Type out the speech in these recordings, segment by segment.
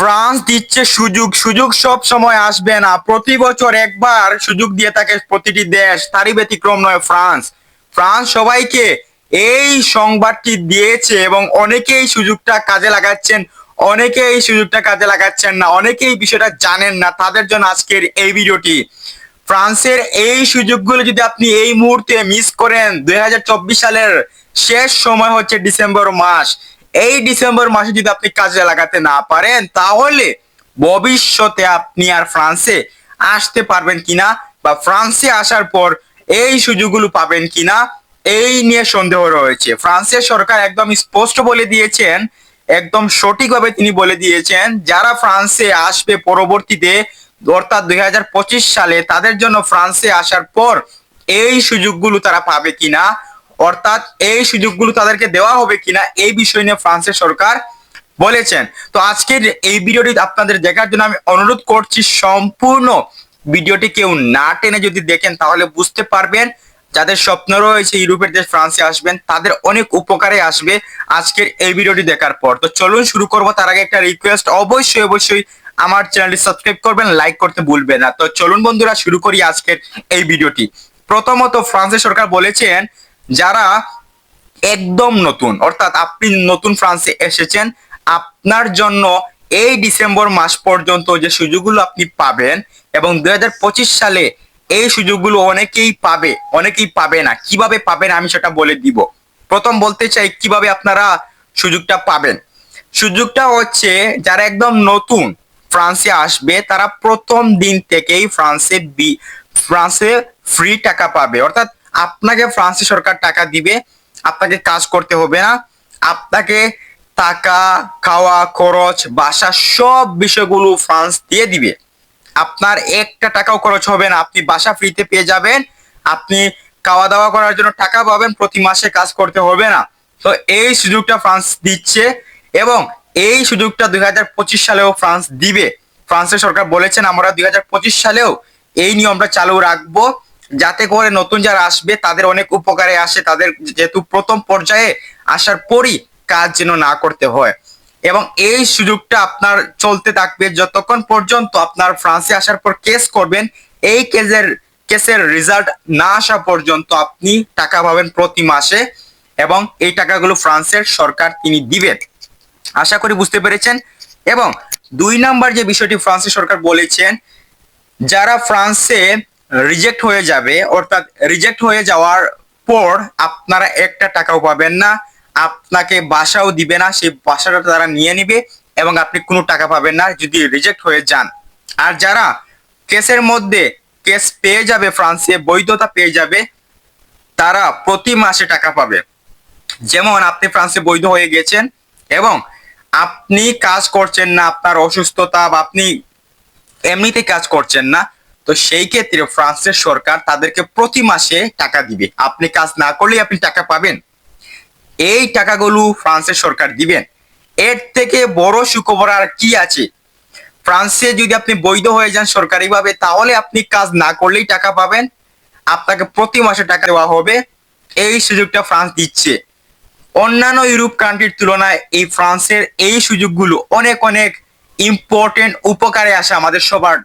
France দিচ্ছে সুযোগ। সুযোগ সব সময় আসবে না। প্রতি বছর একবার সুযোগ দিয়ে থাকে প্রতিটি দেশ। তারই ব্যতিক্রম নয় ফ্রান্স। ফ্রান্স সবাইকে এই সংবাদটি দিয়েছে এবং অনেকেই সুযোগটা কাজে লাগাচ্ছেন অনেকে এই সুযোগটা কাজে লাগাচ্ছেন না, অনেকেই বিষয়টা জানেন না। তাদের জন্য আজকের এই ভিডিওটি। ফ্রান্সের এই সুযোগগুলো যদি আপনি এই মুহূর্তে মিস করেন, দুই হাজার চব্বিশ সালের শেষ সময় হচ্ছে ডিসেম্বর মাস। এই ডিসেম্বর মাসে যদি আপনি কাজে লাগাতে না পারেন, তাহলে ভবিষ্যতে আপনি আর ফ্রান্সে আসতে পারবেন কিনা বা ফ্রান্সে আসার পর এই সুযোগগুলো পাবেন কিনা, এই নিয়ে সন্দেহ রয়েছে। ফ্রান্সের সরকার একদম স্পষ্ট বলে দিয়েছেন, একদম সঠিকভাবে তিনি বলে দিয়েছেন, যারা ফ্রান্সে আসবে পরবর্তীতে, অর্থাৎ দুই হাজার পঁচিশ সালে, তাদের জন্য ফ্রান্সে আসার পর এই সুযোগগুলো তারা পাবে কিনা অর্থাৎ এই সুযোগগুলো তাদেরকে দেওয়া হবে কিনা এই বিষয় নিয়ে ফ্রান্সের সরকার বলেছেন। তো আজকের এই ভিডিওটি আপনাদের দেখার জন্য আমি অনুরোধ করছি, সম্পূর্ণ ভিডিওটি কেউ না টেনে যদি দেখেন তাহলে বুঝতে পারবেন, যাদের স্বপ্ন রয়েছে ইউরোপের দেশ ফ্রান্সে আসবেন, তাদের অনেক উপকারে আসবে আজকের এই ভিডিওটি দেখার পর। তো চলুন শুরু করব, তার আগে একটা রিকোয়েস্ট অবশ্যই অবশ্যই আমার চ্যানেলটি সাবস্ক্রাইব করবেন লাইক করতে ভুলবেন না। তো চলুন বন্ধুরা, শুরু করি আজকের এই ভিডিওটি। প্রথমত ফ্রান্সের সরকার বলেছেন যারা একদম নতুন, অর্থাৎ আপনি নতুন ফ্রান্সে এসেছেন, আপনার জন্য এই ডিসেম্বর মাস পর্যন্ত যে সুযোগগুলো আপনি পাবেন এবং দু হাজার পঁচিশ সালে এই সুযোগগুলো অনেকেই পাবে অনেকেই পাবে না। কীভাবে পাবেন আমি সেটা বলে দিব। প্রথম বলতে চাই, কীভাবে আপনারা সুযোগটা পাবেন? সুযোগটা হচ্ছে, যারা একদম নতুন ফ্রান্সে আসবে, তারা প্রথম দিন থেকেই ফ্রান্সে বি, ফ্রান্সে ফ্রি টাকা পাবে। অর্থাৎ আপনাকে ফ্রান্সের সরকার টাকা দিবে, আপনাকে কাজ করতে হবে না। আপনাকে টাকা, খাওয়া, খরচ, বাসা সব বিষয়গুলো ফ্রান্স দিয়ে দিবে। আপনার একটা টাকাও খরচ হবে না। আপনি বাসা ফ্রিতে পেয়ে যাবেন। আপনি খাওয়া দাওয়া করার জন্য টাকা পাবেন। প্রতি মাসে কাজ করতে হবে না। তো এই সুযোগটা ফ্রান্স দিচ্ছে এবং এই সুযোগটা দুই হাজার পঁচিশ সালেও ফ্রান্স দিবে। ফ্রান্সের সরকার বলেছেন, আমরা দুই হাজার পঁচিশ সালেও এই নিয়মটা চালু রাখব। যাতে করে নতুন যারা আসবে, তাদের অনেক উপকারে আসে, তাদের যেহেতু প্রথম পর্যায়ে আসার পরই কাজ যেন না করতে হয়। এবং এই সুযোগটা আপনার চলতে থাকবে যতক্ষণ পর্যন্ত আপনার ফ্রান্সে আসার পর কেস করবেন, এই কেসের কেসের রেজাল্ট না আসা পর্যন্ত আপনি টাকা পাবেন প্রতি মাসে এবং এই টাকাগুলো ফ্রান্সের সরকার তিনি দিবেন। আশা করি বুঝতে পেরেছেন। এবং দুই নাম্বার যে বিষয়টি ফ্রান্সের সরকার বলেছেন, যারা ফ্রান্সে রিজেক্ট হয়ে যাবে, অর্থাৎ রিজেক্ট হয়ে যাওয়ার পর আপনারা একটা টাকাও পাবেন না, আপনাকে বাসাও দিবে না, সেই বাসাটা তারা নিয়ে নিবে এবং আপনি কোনো টাকা পাবেন না যদি রিজেক্ট হয়ে যান। আর যারা কেসের মধ্যে কেস পেয়ে যাবে, ফ্রান্সে বৈধতা পেয়ে যাবে, তারা প্রতি মাসে টাকা পাবে। যেমন আপনি ফ্রান্সে বৈধ হয়ে গেছেন এবং আপনি কাজ করছেন না, আপনার অসুস্থতা বা আপনি এমনিতে কাজ করছেন না তো সেই ক্ষেত্রে ফ্রান্সের সরকার তাদেরকে প্রতি মাসে টাকা দিবে। আপনি কাজ না করলেই আপনি টাকা পাবেন। এই টাকাগুলো ফ্রান্সের সরকার দিবেন। এর থেকে বড় সুখবর আর কি আছে? ফ্রান্সে যদি আপনি বৈধ হয়ে যান সরকারিভাবে, তাহলে আপনি কাজ না করলেই টাকা পাবেন। আপনাকে প্রতি মাসে টাকা দেওয়া হবে। এই সুযোগটা ফ্রান্স দিচ্ছে। অন্যান্য ইউরোপ কান্ট্রির তুলনায় এই ফ্রান্সের এই সুযোগগুলো অনেক অনেক ইম্পর্টেন্ট উপকারে আসে আমাদের সবার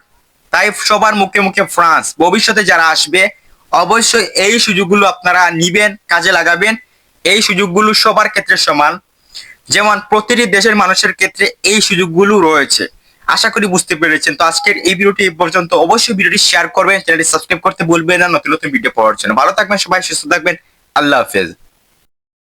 তাই সবার মুখে মুখে ফ্রান্স। ভবিষ্যতে যারা আসবে, অবশ্যই এই সুযোগগুলো আপনারা নিবেন, কাজে লাগাবেন। এই সুযোগগুলো সবার ক্ষেত্রে সমান। যেমন প্রতিটি দেশের মানুষের ক্ষেত্রে এই সুযোগগুলো রয়েছে। আশা করি বুঝতে পেরেছেন। তো আজকের এই ভিডিওটি এই পর্যন্ত। অবশ্যই ভিডিওটি শেয়ার করবেন চ্যানেলটি সাবস্ক্রাইব করতে ভুলবেন না। নতুন নতুন ভিডিও পাওয়ার জন্য। ভালো থাকবেন সবাই, সুস্থ থাকবেন। আল্লাহ হাফেজ।